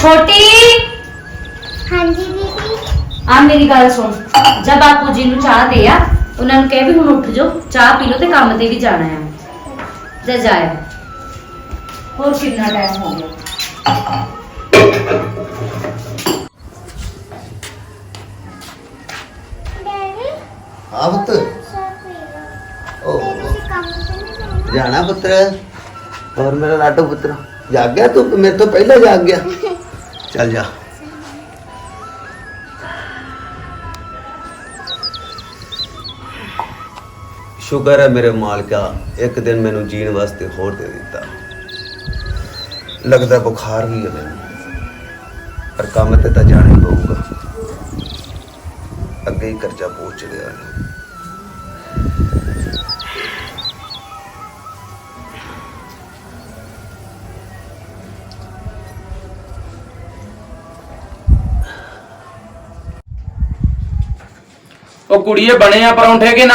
ਛੋਟੀ। ਹਾਂਜੀ ਦੀਦੀ। ਆ ਮੇਰੀ ਗੱਲ ਸੁਣ। ਜਦ ਬਾਪੂ ਜੀ ਨੂੰ ਚਾਹ ਦੇ ਆ ਉਹਨਾਂ ਨੂੰ ਕਹਿ ਵੀ ਹੁਣ ਉੱਠ ਜਾਓ ਚਾਹ ਪੀ ਲਓ ਤੇ ਕੰਮ ਤੇ ਵੀ ਜਾਣਾ ਆ। ਜਾ ਜਾਇਆ ਹੋਰ ਕਿੰਨਾ ਟਾਈਮ ਹੋ ਗਿਆ? ਡੈਡੀ? ਹਾਂ ਪੁੱਤ। ਚਾਹ ਪੀ ਲਓ ਓ ਤੁਸੀਂ ਕੰਮ ਤੇ ਨਹੀਂ ਜਾਣਾ? ਜਾਣਾ ਪੁੱਤਰ। ਹੋਰ ਮੇਰਾ ਲਾਡੋ ਪੁੱਤਰ। ਜਾਗ ਗਿਆ ਤੂੰ? ਮੇਰੇ ਤੋਂ ਪਹਿਲਾਂ ਜਾਗ ਗਿਆ। ਚੱਲ ਜਾ। ਸ਼ੁਕਰ ਹੈ ਮੇਰੇ ਮਾਲਕਾ, ਇੱਕ ਦਿਨ ਮੈਨੂੰ ਜੀਣ ਵਾਸਤੇ ਹੋਰ ਦੇ ਦਿੱਤਾ। ਲੱਗਦਾ ਬੁਖਾਰ ਵੀ ਹੈ ਮੈਨੂੰ। ਪਰ ਕੰਮ ਤੇ ਤਾਂ ਜਾਣਾ ਹੀ ਪਊਗਾ। ਅੱਗੇ ਹੀ ਕਰਜ਼ਾ ਪਹੁੰਚ ਰਿਹਾ ਹੈ ਉਹ ਕੁੜੀਏ ਬਣੇ ਆ ਪਰੌਂਠੇ ਕਿ ਨਾ?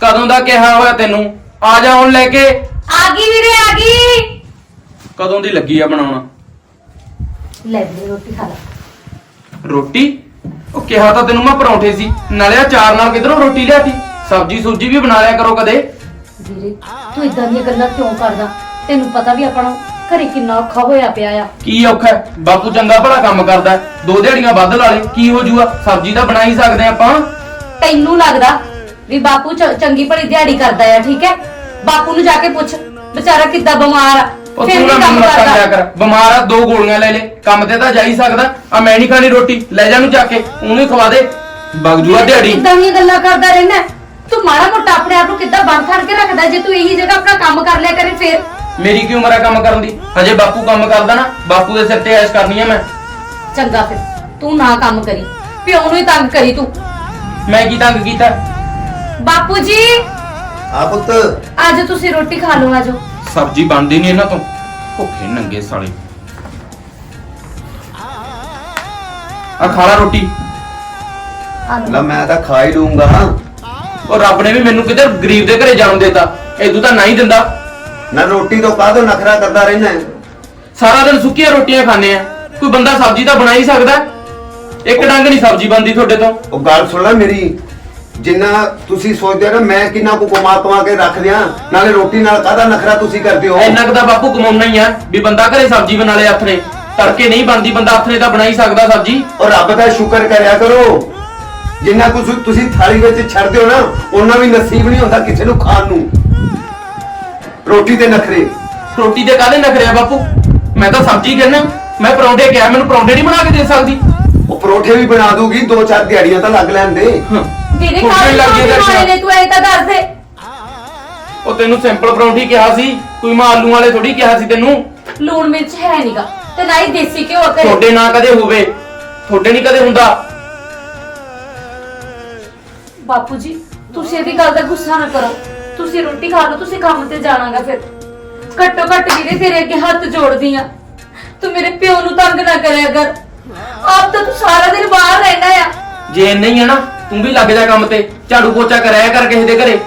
ਕਦੋਂ ਦਾ ਕਿਹਾ ਹੋਇਆ ਤੈਨੂੰ? ਆ ਜਾ ਹੁਣ ਲੈ ਕੇ। ਆ ਗਈ ਵੀਰੇ ਆ ਗਈ। ਕਦੋਂ ਦੀ ਲੱਗੀ ਆ ਬਣਾਉਣਾ? ਲੈ ਵੀਰੇ ਰੋਟੀ ਖਾ ਲੈ। ਰੋਟੀ? ਉਹ ਕਿਹਾ ਤਾਂ ਤੈਨੂੰ ਮੈਂ ਪਰੌਂਠੇ ਸੀ। ਨਾਲੇ ਆ ਚਾਰ ਨਾਲ ਕਿਧਰੋਂ ਰੋਟੀ ਲਿਆਤੀ। ਸਬਜੀ ਸੁਬਜੀ ਵੀ ਬਣਾ ਲਿਆ ਕਰੋ ਕਦੇ। ਵੀਰੇ ਤੂੰ ਇਦਾਂ ਦੀਆਂ ਗੱਲਾਂ ਕਿਉਂ ਕਰਦਾ? ਤੈਨੂੰ ਪਤਾ ਵੀ ਆਪਣਾ ਘਰੇ ਕਿੰਨਾ ਔਖਾ ਹੋਇਆ ਪਿਆ ਆ। ਕੀ ਔਖਾ ਹੈ? ਬਾਪੂ ਚੰਗਾ ਭਲਾ ਕੰਮ ਕਰਦਾ ਹੈ। ਦੋ ਦਿਹਾੜੀਆਂ ਵੱਧ ਲਾ ਲੇ। ਕੀ ਹੋ ਜੂਗਾ ਸਬਜੀ ਤਾਂ ਬਣਾ ਹੀ ਸਕਦੇ ਆਪਾਂ। ਤੈਨੂੰ ਲੱਗਦਾ ਵੀ ਬਾਪੂ ਚ- ਚੰਗੀ ਭਲੀ ਦਿਹਾੜੀ ਕਰਦਾ ਆ ਠੀਕ ਹੈ? ਬਾਪੂ ਨੂੰ ਜਾ ਕੇ ਪੁੱਛ ਵਿਚਾਰਾ ਕਿੱਦਾਂ ਬਿਮਾਰ ਆ? ਉਹ ਫਿਰ ਤੂੰ ਵੀ ਨਾ ਕੰਮ ਲਿਆ ਕਰਦਾ। ਕਰ। ਬਿਮਾਰ ਆ ਦੋ ਗੋਲੀਆਂ ਲੈ ਲੈ ਕੰਮ ਤੇ ਤਾਂ ਜਾ ਹੀ ਸਕਦਾ। ਆ ਮੈਂ ਨਹੀਂ ਖਾਣੀ ਰੋਟੀ ਲੈ ਜਾ ਨੂੰ ਜਾ ਕੇ ਉਹਨੂੰ ਹੀ ਖਵਾ ਦੇ। ਬਗਜੂਆ ਦਿਹਾੜੀ। ਕਿੱਦਾਂ ਦੀਆਂ ਗੱਲਾਂ ਕਰਦਾ ਰਹਿਣਾ? ਤੂੰ ਮਾੜਾ ਮੋਟਾ ਆਪਣੇ ਆਪ ਨੂੰ ਕਿੱਦਾਂ ਬੰਦ ਫੜ ਕੇ ਰੱਖਦਾ ਜੇ ਤੂੰ ਇਹੀ ਜਗ੍ਹਾ ਆਪਣਾ ਕੰਮ ਕਰ ਲਿਆ ਕਰੇ ਫੇਰ? ਮੇਰੀ ਕੀ ਉਮਰ ਆ ਕੰਮ ਕਰਨ ਦੀ? ਹਜੇ ਬਾਪੂ ਕੰਮ ਕਰਦਾ ਨਾ ਬਾਪੂ ਦੇ ਸਿਰ ਤੇ ਐਸ਼ ਕਰਨੀ ਆ ਮੈਂ। ਚੰਗਾ ਫਿਰ ਤੂੰ ਨਾ ਕੰਮ ਕਰੀ। ਪਿਓ ਨੂੰ ਹੀ ਤੰਗ ਕਰੀ ਤੂੰ। ਮੈਂ ਕੀ ਤੰਗ ਕੀਤਾ? ਬਾਪੂ ਜੀ ਆ ਪੁੱਤ। ਅੱਜ ਤੁਸੀਂ ਰੋਟੀ ਖਾ ਲਓ ਆਜੋ। ਸਬਜ਼ੀ ਬਣਦੀ ਨਹੀਂ ਇਹਨਾਂ ਤੋਂ। ਭੁੱਖੇ ਨੰਗੇ ਸਾਲੇ। ਆ ਖਾਲਾ ਰੋਟੀ। ਆ ਲਓ ਲੈ ਮੈਂ ਤਾਂ ਖਾ ਹੀ ਲੂੰਗਾ ਉਹ ਰੱਬ ਨੇ ਵੀ ਮੈਨੂੰ ਕਿਤੇ ਗਰੀਬ ਦੇ ਘਰੇ ਜਨਮ ਦਿੱਤਾ। ਇਦੋਂ ਤਾਂ ਨਹੀਂ ਦਿੰਦਾ। ਨਾ ਰੋਟੀ ਤੋਂ ਕਾਹਦੋਂ ਨਖਰਾ ਕਰਦਾ ਰਹਿਣਾ ਸਾਰਾ ਦਿਨ ਸੁੱਕੀਆਂ ਰੋਟੀਆਂ ਖਾਂਦੇ ਆ। ਕੋਈ ਬੰਦਾ ਸਬਜ਼ੀ ਤਾਂ ਬਣਾ ਹੀ ਸਕਦਾ। ਇੱਕ ਡੰਗ ਨਹੀਂ ਸਬਜ਼ੀ ਬਣਦੀ ਤੁਹਾਡੇ ਤੋਂ। ਉਹ ਗੱਲ ਸੁਣ ਲੈ ਮੇਰੀ। ਜਿੰਨਾ ਤੁਸੀਂ ਸੋਚਦੇ ਹੋ ਨਾ ਮੈਂ ਕਿੰਨਾ ਕੁ ਕਮਾ ਕਮਾ ਕੇ ਰੱਖ ਦਿਆਂ ਨਾਲੇ ਰੋਟੀ ਨਾਲ ਕਾਹਦਾ ਨਖਰਾ ਤੁਸੀਂ ਕਰਦੇ ਹੋ? ਇੰਨਾ ਕੁ ਤਾਂ ਬਾਪੂ ਕਮਾਉਣਾ ਹੀ ਆ ਵੀ ਬੰਦਾ ਘਰੇ ਸਬਜ਼ੀ ਬਣਾ ਲੇ ਨੇ ਤੜਕੇ ਨਹੀਂ ਬਣਦੀ ਬੰਦਾ ਨੇ ਤਾਂ ਬਣਾ ਹੀ ਸਕਦਾ ਸਬਜ਼ੀ। ਔਰ ਰੱਬ ਦਾ ਸ਼ੁਕਰ ਕਰਿਆ ਕਰੋ। ਜਿੰਨਾ ਕੁ ਤੁਸੀਂ- ਤੁਸੀਂ ਥਾਲੀ ਵਿੱਚ ਛੱਡਦੇ ਹੋ ਨਾ ਉਹਨਾਂ ਵੀ ਨਸੀਬ ਨਹੀਂ ਹੁੰਦਾ ਕਿਸੇ ਨੂੰ ਖਾਣ ਨੂੰ। ਰੋਟੀ ਤੇ ਨਖਰੇ। ਰੋਟੀ ਦੇ ਕਾਹਦੇ ਨਖਰਿਆ ਬਾਪੂ? ਮੈਂ ਤਾਂ ਸਬਜ਼ੀ ਕਹਿੰਦਾ ਮੈਂ ਪਰੌਂਠੇ ਕਿਹਾ ਮੈਨੂੰ ਪਰੌਂਠੇ ਨਹੀਂ ਬਣਾ ਕੇ ਦੇ ਸਕਦੀ। ਉਹ ਪਰੋਠੇ ਵੀ ਬਣਾ ਦੂਗੀ ਦੋ ਚਾਰ ਦਿਹਾੜੀਆਂ ਤਾਂ ਲੱਗ ਵੀਰੇ। ਨੇ ਤੂੰ ਐ ਤਾਂ ਦੱਸ ਦੇ। ਉਹ ਤੈਨੂੰ ਸਿੰਪਲ ਪਰੌਂਠੀ ਕਿਹਾ ਸੀ ਕੋਈ ਮੈਂ ਆਲੂ ਵਾਲੇ ਥੋੜੀ ਕਿਹਾ ਸੀ ਤੈਨੂੰ? ਲੂਣ ਮਿਰਚ ਹੈ ਨੀਗਾ ਤੇ ਨਾ ਹੀ ਦੇਸੀ ਘਿਓ ਕਰੇ ਤੁਹਾਡੇ ਨਾ ਕਦੇ ਹੋਵੇ ਤੁਹਾਡੇ ਨਹੀਂ ਕਦੇ ਹੁੰਦਾ। ਬਾਪੂ ਜੀ ਤੁਸੀਂ ਇਹਦੀ ਗੱਲ ਦਾ ਗੁੱਸਾ ਨਾ ਕਰੋ। ਤੁਸੀਂ ਰੋਟੀ ਖਾ ਲਓ ਤੁਸੀਂ ਕੰਮ ਤੇ ਜਾਣਾਗਾ ਫਿਰ। ਘੱਟੋ ਘੱਟ ਵੀਰੇ ਤੇਰੇ ਅੱਗੇ ਹੱਥ ਜੋੜਦੀ ਆ। ਤੂੰ ਮੇਰੇ ਪਿਓ ਨੂੰ ਤੰਗ ਨਾ ਕਰਿਆ ਕਰ। ਆਪ ਤਾਂ ਤੂੰ ਸਾਰਾ ਦਿਨ ਬਾਹਰ ਰਹਿਣਾ ਆ। ਜੇ ਨਹੀਂ ਹੈ ਨਾ ਤੂੰ ਵੀ ਲੱਗ ਜਾ ਕੰਮ ਤੇ। ਝਾੜੂ ਪੋਚਾ ਕਰਾਇਆ ਕਰ ਕਿਸੇ ਦੇ ਘਰੇ।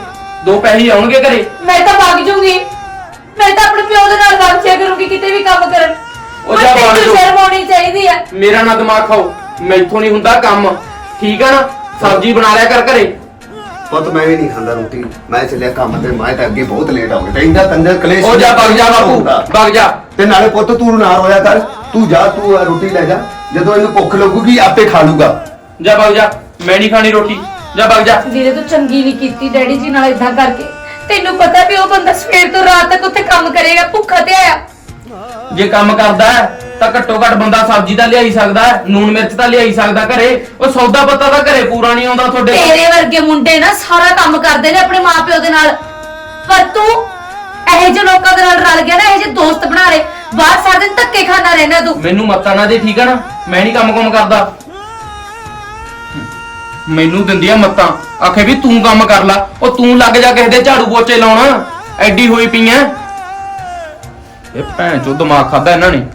ਦੋ ਪੈਸੇ ਆਉਣਗੇ ਘਰੇ। ਮੈਂ ਤਾਂ ਭੱਗ ਜੂੰਗੀ ਮੈਂ ਤਾਂ ਆਪਣੇ ਪਿਓ ਦੇ ਨਾਲ ਵਰਤਿਆ ਕਰੂੰਗੀ ਕਿਤੇ ਵੀ ਕੰਮ ਕਰਨ। ਉਹ ਜਾ ਵਗ ਜਾਓ। ਸ਼ਰਮ ਆਉਣੀ ਚਾਹੀਦੀ ਆ। ਮੇਰਾ ਨਾ ਦਿਮਾਗ ਖਾਓ। ਮੈਥੋਂ ਨਹੀਂ ਹੁੰਦਾ ਕੰਮ। ਠੀਕ ਆ ਨਾ? ਸਬਜ਼ੀ ਬਣਾ ਲਿਆ ਕਰ ਘਰੇ। ਪੁੱਤ ਮੈਂ ਵੀ ਨਹੀਂ ਖਾਂਦਾ ਰੋਟੀ। ਮੈਂ ਚੱਲਿਆ ਕੰਮ ਤੇ ਮੈਂ ਤਾਂ ਅੱਗੇ ਬਹੁਤ ਲੇਟ ਹੋ ਗਿਆ। ਤੇ ਇੰਦਾ ਕੰਜਰ ਕਲੇਸ਼ ਉਹ ਜਾ ਵਗ ਜਾ ਬਾਪੂ। ਹੁੰਦਾ। ਵਗ ਜਾ। ਤੇ ਨਾਲੇ ਪੁੱਤ ਤੂੰ ਨਾ ਰੋਇਆ ਕਰ। ਤੂੰ ਜਾ ਤੂੰ ਰੋਟੀ ਲੈ ਜਾ। ਜਦੋਂ ਇਹਨੂੰ ਭੁੱਖ ਲੱਗੂਗੀ ਆਪੇ ਖਾ ਲੂਗਾ। ਜਾ ਵਗ ਜਾ ਮੈਂ ਨਹੀਂ ਖਾਣੀ ਰੋਟੀ। ਜਾ ਵਗ ਜਾ। ਵੀਰੇ ਤੂੰ ਚੰਗੀ ਨਹੀਂ ਕੀਤੀ ਡੈਡੀ ਜੀ ਨਾਲ ਇਦਾਂ ਕਰਕੇ। ਤੈਨੂੰ ਪਤਾ ਵੀ ਉਹ ਬੰਦਾ ਸਵੇਰ ਤੋਂ ਰਾਤ ਤੱਕ ਉੱਥੇ ਕੰਮ ਕਰੇਗਾ ਭੁੱਖਾ ਤੇ ਆਇਆ। ਜੇ ਕੰਮ ਕਰਦਾ ਹੈ ਤਾਂ ਘੱਟੋ ਘੱਟ ਬੰਦਾ ਸਬਜ਼ੀ ਤਾਂ ਲਿਆਈ ਸਕਦਾ ਹੈ ਨੂਨ ਮਿਰਚ ਤਾਂ ਲਿਆਈ ਸਕਦਾ ਘਰੇ। ਉਹ ਸੌਦਾ ਪੱਤਾ ਤਾਂ ਘਰੇ ਪੂਰਾ ਨਹੀਂ ਆਉਂਦਾ ਤੁਹਾਡੇ। ਤੇਰੇ ਵਰਗੇ ਮੁੰਡੇ ਨਾ ਸਾਰਾ ਕੰਮ ਕਰਦੇ ਨੇ ਆਪਣੇ ਮਾਪਿਓ ਦੇ ਨਾਲ। ਪਰ ਤੂੰ ਇਹੋ ਜਿਹੇ ਲੋਕਾਂ ਦੇ ਨਾਲ ਰਲ ਗਿਆ ਨਾ ਇਹੋ ਜਿਹੇ ਦੋਸਤ ਬਣਾ ਲੈ ਬਾਹਰ ਸਾਰਾ ਦਿਨ ਧੱਕੇ ਖਾਣਾ ਰਹਿਣਾ ਤੂੰ। ਮੈਨੂੰ ਮੱਤਾ ਨਾ ਦੇ, ਠੀਕ ਆ ਨਾ? ਮੈਂ ਨਹੀਂ ਕੰਮ ਕੰਮ ਕਰਦਾ। ਮੈਨੂੰ ਦਿੰਦੀਆਂ ਮੱਤਾਂ। ਆਖੇ ਵੀ ਤੂੰ ਕੰਮ ਕਰ ਲਾ। ਉਹ ਤੂੰ ਲੱਗ ਜਾ ਕਿਸੇ ਦੇ ਝਾੜੂ ਪੋਚੇ ਲਾਉਣਾ। ਐਡੀ ਹੋਈ ਪਈਆਂ ਇਹ ਭੈਣ ਚੋ ਦਿਮਾਗ ਖਾਦਾ ਇਹਨਾਂ ਨੇ।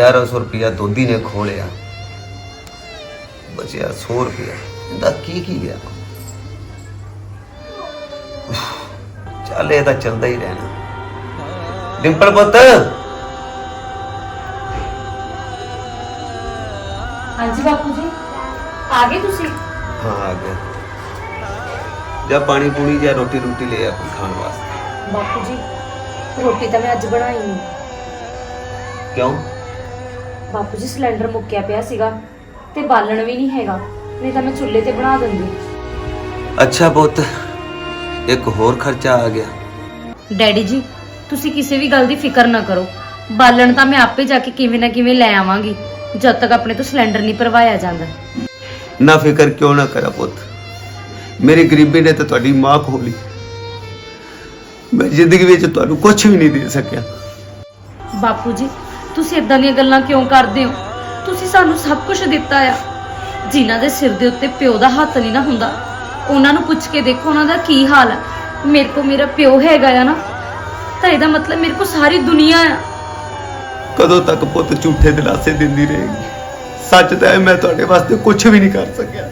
1100 ਰੁਪਇਆ ਦੋਦੀ ਨੇ ਖੋਲਿਆ ਬਚਿਆ 100 ਰੁਪਇਆ। ਇਹਦਾ ਕੀ ਕੀ ਗਿਆ ਚੱਲ ਇਹ ਤਾਂ ਚੱਲਦਾ ਹੀ ਰਹਿਣਾ। ਡਿੰਪਲ ਪੁੱਤ। ਹਾਂਜੀ ਬਾਪੂ ਜੀ ਆ ਗਏ ਤੁਸੀਂ? ਹਾਂ ਆ ਗਿਆ ਜਾਂ ਪਾਣੀ ਪੂਣੀ ਜਾਂ ਰੋਟੀ ਰੋਟੀ ਲੈ ਆ ਖਾਣ ਵਾਸਤੇ। ਬਾਪੂ ਜੀ ਰੋਟੀ ਤਾਂ ਮੈਂ ਅੱਜ ਬਣਾਈ ਨਹੀਂ ਕਿਉਂ? ਬਾਪੂ ਜੀ ਸਿਲੰਡਰ ਮੁੱਕਿਆ ਪਿਆ ਸੀਗਾ ਤੇ ਬਾਲਣ ਵੀ ਨਹੀਂ ਹੈਗਾ ਨਹੀਂ ਤਾਂ ਮੈਂ ਚੁੱਲ੍ਹੇ ਤੇ ਬਣਾ ਦਿੰਦੀ। ਅੱਛਾ ਪੁੱਤ ਇੱਕ ਹੋਰ ਖਰਚਾ ਆ ਗਿਆ। ਡੈਡੀ ਜੀ ਤੁਸੀਂ ਕਿਸੇ ਵੀ ਗੱਲ ਦੀ ਫਿਕਰ ਨਾ ਕਰੋ। ਬਾਲਣ ਤਾਂ ਮੈਂ ਆਪੇ ਜਾ ਕੇ ਕਿਵੇਂ ਨਾ ਕਿਵੇਂ ਲੈ ਆਵਾਂਗੀ ਜਦ ਤੱਕ ਆਪਣੇ ਤੋਂ ਸਿਲੰਡਰ ਨਹੀਂ ਭਰਵਾਇਆ ਜਾਂਦਾ। ਨਾ ਫਿਕਰ ਕਿਉਂ ਨਾ ਕਰਾ ਪੁੱਤ? ਮੇਰੀ ਗਰੀਬੀ ਨੇ ਤਾਂ ਤੁਹਾਡੀ ਮਾਂ ਖੋਲੀ। ਮੈਂ ਜ਼ਿੰਦਗੀ ਵਿੱਚ ਤੁਹਾਨੂੰ ਕੁਝ ਵੀ ਨਹੀਂ ਦੇ ਸਕਿਆ। ਬਾਪੂ ਜੀ ਤੁਸੀਂ ਇਦਾਂ ਦੀਆਂ ਗੱਲਾਂ ਕਿਉਂ ਕਰਦੇ ਹੋ? ਤੁਸੀਂ ਸਾਨੂੰ ਸਭ ਕੁਝ ਦਿੱਤਾ ਆ। ਜਿਨ੍ਹਾਂ ਦੇ ਸਿਰ ਦੇ ਉੱਤੇ ਪਿਓ ਦਾ ਹੱਥ ਨਹੀਂ ਨਾ ਹੁੰਦਾ ਉਹਨਾਂ ਨੂੰ ਪੁੱਛ ਕੇ ਦੇਖੋ ਉਹਨਾਂ ਦਾ ਕੀ ਹਾਲ ਹੈ ਮੇਰੇ ਕੋ ਮੇਰਾ ਪਿਓ ਹੈਗਾ ਆ ਨਾ ਤਾਂ ਇਹਦਾ ਮਤਲਬ ਮੇਰੇ ਕੋ ਸਾਰੀ ਦੁਨੀਆ ਆ। ਕਦੋਂ ਤੱਕ ਪੁੱਤ ਝੂਠੇ ਦਿਲਾਸੇ ਦਿੰਦੀ ਰਹੇਗੀ? ਸੱਚ ਤਾਂ ਹੈ ਮੈਂ ਤੁਹਾਡੇ ਵਾਸਤੇ ਕੁਝ ਵੀ ਨਹੀਂ ਕਰ ਸਕਿਆ।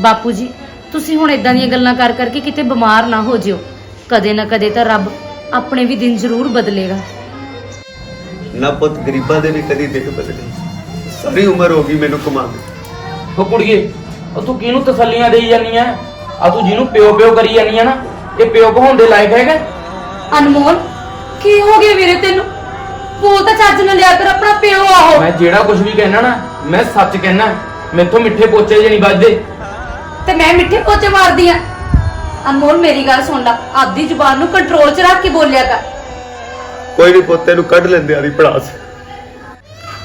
ਬਾਪੂ ਜੀ ਤੁਸੀਂ ਹੁਣ ਇਦਾਂ ਦੀਆਂ ਗੱਲਾਂ ਕਰ ਕਰਕੇ ਕਿਤੇ ਬਿਮਾਰ ਨਾ ਹੋ ਜਿਓ। ਕਦੇ ਨਾ ਕਦੇ ਤਾਂ ਰੱਬ ਆਪਣੇ ਵੀ ਦਿਨ ਜ਼ਰੂਰ ਬਦਲੇਗਾ। ਨਾ ਪੁੱਤ ਗਰੀਬਾਂ ਦੇ ਵੀ ਕਦੀ ਦਿਨ ਬਦਲੇ ਸਾਰੀ ਉਮਰ ਹੋ ਗਈ ਮੈਨੂੰ ਕਮਾਉਂਦੇ ਉਹ ਕੁੜੀਏ ਉਹ ਤੂੰ ਕਿਹਨੂੰ ਤਸੱਲੀਆਂ ਦੇਈ ਜਾਨੀ ਆ ਆ ਤੂੰ ਜਿਹਨੂੰ ਪਿਓ ਪਿਓ ਕਰੀ ਜਾਨੀ ਆ ਨਾ ਇਹ ਪਿਓ ਕਹਾਉਣ ਦੇ ਲਾਇਕ ਹੈਗਾ? ਅਨਮੋਲ ਕੀ ਹੋ ਗਿਆ ਵੀਰੇ ਤੈਨੂੰ? ਬੋਲ ਤਾਂ ਚੱਜ ਨਾਲ ਲਿਆ ਕਰ ਆਪਣਾ ਪਿਓ ਆਹੋ ਮੈਂ ਜਿਹੜਾ ਕੁਝ ਵੀ ਕਹਿਣਾ ਨਾ ਮੈਂ ਸੱਚ ਕਹਿਣਾ ਮੈਥੋਂ ਮਿੱਠੇ ਪੋਚੇ ਜੇ ਨਹੀਂ ਵੱਜਦੇ। ਤੇ ਮੈਂ ਮਿੱਠੇ ਪੋਚੇ ਮਾਰਦੀ ਆ। ਅਨਮੋਲ ਮੇਰੀ ਗੱਲ ਸੁਣ ਲੈ ਆਪਦੀ ਜ਼ੁਬਾਨ ਨੂੰ ਕੰਟਰੋਲ 'ਚ ਰੱਖ ਕੇ ਬੋਲਿਆ ਕਰ। ਕੋਈ ਨਹੀਂ ਪੁੱਤ ਤੈਨੂੰ ਕੱਢ ਲੈਂਦੇ ਆਦੀ ਪੜਾਸ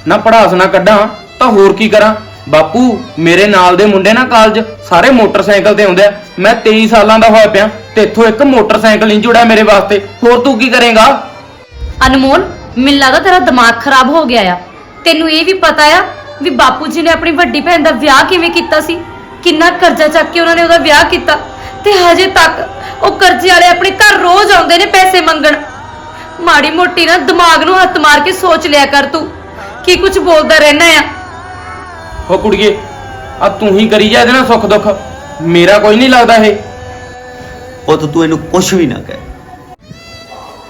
ਨਾ ਪੜਾਸ ਨਾ ਕੱਢਾਂ ਤਾਂ ਹੋਰ ਕੀ ਕਰਾਂ? ਬਾਪੂ ਮੇਰੇ ਨਾਲ ਦੇ ਮੁੰਡੇ ਨਾ ਕਾਲਜ ਸਾਰੇ ਮੋਟਰਸਾਈਕਲ ਤੇ ਆਉਂਦੇ ਆ। ਮੈਂ 23 ਸਾਲਾਂ ਦਾ ਹੋਇਆ ਪਿਆ ਤੇ ਇੱਥੋਂ ਇੱਕ ਮੋਟਰਸਾਈਕਲ ਨਹੀਂ ਜੁੜਿਆ ਮੇਰੇ ਵਾਸਤੇ। ਹੋਰ ਤੂੰ ਕੀ ਕਰੇਗਾ? ਅਨਮੋਲ ਮੈਨੂੰ ਲੱਗਦਾ ਤੇਰਾ ਦਿਮਾਗ ਖਰਾਬ ਹੋ ਗਿਆ ਆ। ਤੈਨੂੰ ਇਹ ਵੀ ਪਤਾ ਆ ਵੀ ਬਾਪੂ ਜੀ ਨੇ ਆਪਣੀ ਵੱਡੀ ਭੈਣ ਦਾ ਵਿਆਹ ਕਿਵੇਂ ਕੀਤਾ ਸੀ? ਕਿੰਨਾ ਕਰਜ਼ਾ ਚੱਕ ਕੇ ਉਹਨਾਂ ਨੇ ਉਹਦਾ ਵਿਆਹ ਕੀਤਾ? ਤੇ ਹਜੇ ਤੱਕ ਉਹ ਕਰਜ਼ੇ ਵਾਲੇ ਆਪਣੇ ਘਰ ਰੋਜ਼ ਆਉਂਦੇ ਨੇ ਪੈਸੇ ਮੰਗਣ। ਮਾੜੀ ਮੋਟੀ ਨਾ ਦਿਮਾਗ ਨੂੰ ਹੱਥ ਮਾਰ ਕੇ ਸੋਚ ਲਿਆ ਕਰ ਤੂੰ। ਕੀ ਕੁਝ ਬੋਲਦਾ ਰਹਿਣਾ ਆ? ਉਹ ਕੁੜੀਏ ਆ ਤੂੰ ਹੀ ਕਰੀ ਜਾ ਇਹਦੇ ਨਾਲ ਸੁੱਖ ਦੁੱਖ। ਮੇਰਾ ਕੋਈ ਨਹੀਂ ਲੱਗਦਾ ਇਹ। ਪੁੱਤ ਤੂੰ ਇਹਨੂੰ ਕੁਝ ਵੀ ਨਾ ਕਹਿ।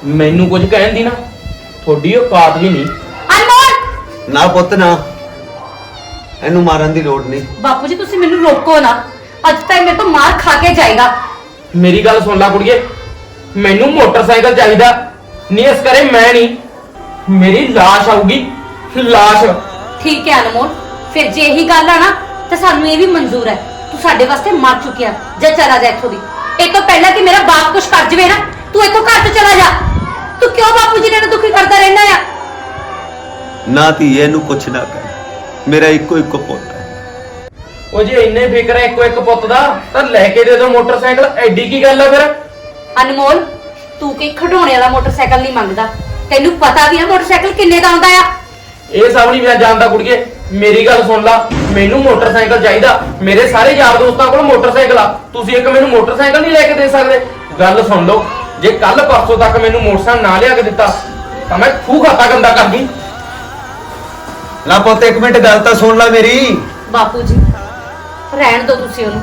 ਮੈਨੂੰ ਕੁਝ ਕਹਿਣ ਦੀ ਨਾ ਤੁਹਾਡੀ ਔਕਾਤ ਵੀ ਨਹੀਂ। ਅਨਮੋਲ! ਨਾ ਪੁੱਤ ਨਾ। ਇਹਨੂੰ ਮਾਰਨ ਦੀ ਲੋੜ ਨਹੀਂ। ਬਾਪੂ ਜੀ ਤੁਸੀਂ ਮੈਨੂੰ ਰੋਕੋ ਨਾ। ਅੱਜ ਤੱਕ ਮੇਰੇ ਤੋਂ ਮਾਰ ਖਾ ਕੇ ਜਾਏਗਾ। ਮੇਰੀ ਗੱਲ ਸੁਣ ਲੈ ਕੁੜੀਏ ਮੈਨੂੰ ਮੋਟਰਸਾਈਕਲ ਚਾਹੀਦਾ। ਨਹੀਂ ਇਸ ਕਰੇ ਮੈਂ ਨਹੀਂ ਮੇਰੀ ਲਾਸ਼ ਆਊਗੀ। ਲਾਸ਼। ਠੀਕ ਹੈ ਅਨਮੋਲ ਫਿਰ ਜੇ ਇਹੀ ਗੱਲ ਆ ਨਾ ਤਾਂ ਸਾਨੂੰ ਇਹ ਵੀ ਮਨਜ਼ੂਰ ਹੈ। ਤੂੰ ਸਾਡੇ ਵਾਸਤੇ ਮਰ ਚੁੱਕਿਆ ਜਾ ਚਲਾ ਜਾ ਇੱਥੋਂ ਦੀ। ਇਹ ਤੋਂ ਪਹਿਲਾਂ ਕਿ ਮੇਰਾ ਬਾਪ ਕੁਛ ਕਰ ਜਵੇ ਨਾ ਤੂੰ ਇੱਥੋਂ ਘਰ ਤੋਂ ਚਲਾ ਜਾ। ਤੂੰ ਕਿਉਂ ਬਾਪੂ ਜੀ ਨੇ ਦੁਖੀ ਕਰਦਾ ਰਹਿਣਾ ਆ? ਨਾ ਧੀਏ ਇਹਨੂੰ ਕੁਛ ਨਾ ਕਹਿ। ਮੇਰਾ ਇੱਕੋ ਇੱਕੋ ਪੁੱਤ ਹੈ। ਉਹ ਜੇ ਇੰਨੇ ਫਿਕਰ ਹੈ ਇੱਕੋ ਇੱਕ ਪੁੱਤ ਦਾ ਤਾਂ ਲੈ ਕੇ ਦੇ ਦਿਓ ਮੋਟਰਸਾਈਕਲ। ਐਡੀ ਕੀ ਗੱਲ ਆ ਫਿਰ? ਅਨਮੋਲ ਤੂੰ ਕੋਈ ਖਡਾਉਣੇ ਵਾਲਾ ਮੋਟਰਸਾਈਕਲ ਨਹੀਂ ਮੰਗਦਾ। ਤੈਨੂੰ ਪਤਾ ਵੀ ਆ ਮੋਟਰਸਾਈਕਲ ਕਿੰਨੇ ਦਾ ਆਉਂਦਾ ਆ। ਇਹ ਸਭ ਨਹੀਂ ਮੈਂ ਜਾਣਦਾ ਕੁੜੀਏ। ਮੇਰੀ ਗੱਲ ਸੁਣ ਲਾ। ਮੈਨੂੰ ਮੋਟਰਸਾਈਕਲ ਚਾਹੀਦਾ। ਮੇਰੇ ਸਾਰੇ ਯਾਰ ਦੋਸਤਾਂ ਕੋਲ ਮੋਟਰਸਾਈਕਲ ਆ। ਤੁਸੀਂ ਇੱਕ ਮੈਨੂੰ ਮੋਟਰਸਾਈਕਲ ਨਹੀਂ ਲੈ ਕੇ ਦੇ ਸਕਦੇ। ਗੱਲ ਸੁਣ ਲਓ। ਜੇ ਕੱਲ ਪਰਸੋਂ ਤੱਕ ਮੈਨੂੰ ਮੋਟਰਸਾਈਕਲ ਨਾ ਲਿਆ ਕੇ ਦਿੱਤਾ ਤਾਂ ਮੈਂ ਖੂਹ ਖਾਤਾ ਗੰਦਾ ਕਰ ਦੂੰ ਨਾ ਪੁੱਤ ਇੱਕ ਮਿੰਟ ਗੱਲ ਤਾਂ ਸੁਣ ਲੈ ਮੇਰੀ। ਬਾਪੂ ਜੀ ਰਹਿਣ ਦਿਓ ਤੁਸੀਂ ਉਹਨੂੰ।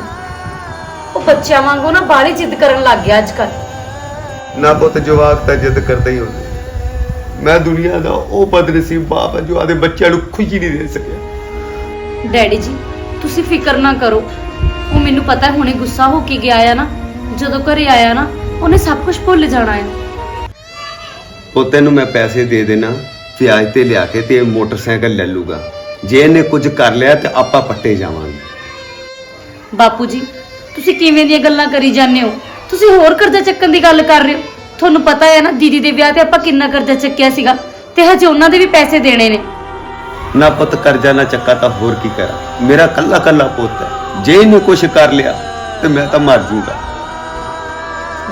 ਉਹ ਬੱਚਿਆਂ ਵਾਂਗੂ ਨਾ ਬਾਹਲੀ ਜਿੱਦ ਕਰਨ ਲੱਗ ਗਿਆ ਅੱਜ ਕੱਲ੍ਹ। ਨਾ ਪੁੱਤ ਜਵਾਕ ਤਾਂ ਜਿੱਦ ਕਰਦੇ ਹੀ ਹੁੰਦੇ। ਮੈਂ ਦੁਨੀਆ ਦਾ ਉਹ ਬਦਨਸੀਬ ਬਾਪ ਹੈ ਜੋ ਆਦੇ ਬੱਚਿਆਂ ਨੂੰ ਖੁਸ਼ੀ ਨਹੀਂ ਦੇ ਸਕਿਆ। ਡੈਡੀ ਜੀ ਤੁਸੀਂ ਫਿਕਰ ਨਾ ਕਰੋ। ਉਹ ਮੈਨੂੰ ਪਤਾ ਹੈ ਹੁਣੇ ਗੁੱਸਾ ਹੋ ਕੇ ਗਿਆ ਆ ਨਾ। ਜਦੋਂ ਘਰੇ ਆਇਆ ਨਾ ਉਹਨੇ ਸਭ ਕੁਝ ਭੁੱਲ ਜਾਣਾ ਹੈ। ਉਹ ਤੈਨੂੰ ਮੈਂ ਪੈਸੇ ਦੇ ਦੇਣਾ ਵਿਆਜ ਤੇ ਲਿਆ ਕੇ ਤੇ ਇਹ ਮੋਟਰਸਾਈਕਲ ਲੈ ਲੂਗਾ ਜੇ ਇਹਨੇ ਕੁਝ ਕਰ ਲਿਆ ਤੇ ਆਪਾਂ ਪੱਟੇ ਜਾਵਾਂਗੇ। ਬਾਪੂ ਜੀ ਤੁਸੀਂ ਕਿਵੇਂ ਦੀਆਂ ਗੱਲਾਂ ਕਰੀ ਜਾਂਦੇ ਹੋ? ਤੁਸੀਂ ਹੋਰ ਕਰਜ਼ਾ ਚੱਕਣ ਦੀ ਗੱਲ ਕਰ ਰਹੇ ਹੋ? ਤੁਹਾਨੂੰ ਪਤਾ ਹੈ ਨਾ ਦੀਦੀ ਦੇ ਵਿਆਹ ਤੇ ਆਪਾਂ ਕਿੰਨਾ ਕਰਜ਼ਾ ਚੱਕਿਆ ਸੀਗਾ ਤੇ ਹਜੇ ਉਹਨਾਂ ਦੇ ਵੀ ਪੈਸੇ ਦੇਣੇ ਨੇ। ਨਾ ਪੁੱਤ ਕਰਜ਼ਾ ਨਾ ਚੱਕਾ ਤਾਂ ਹੋਰ ਕੀ ਕਰਾਂ? ਮੇਰਾ ਕੱਲਾ ਕੱਲਾ ਪੁੱਤ ਹੈ। ਜੇ ਇਹਨੇ ਕੁਝ ਕਰ ਲਿਆ ਤੇ ਮੈਂ ਤਾਂ ਮਰ ਜੂਗਾ।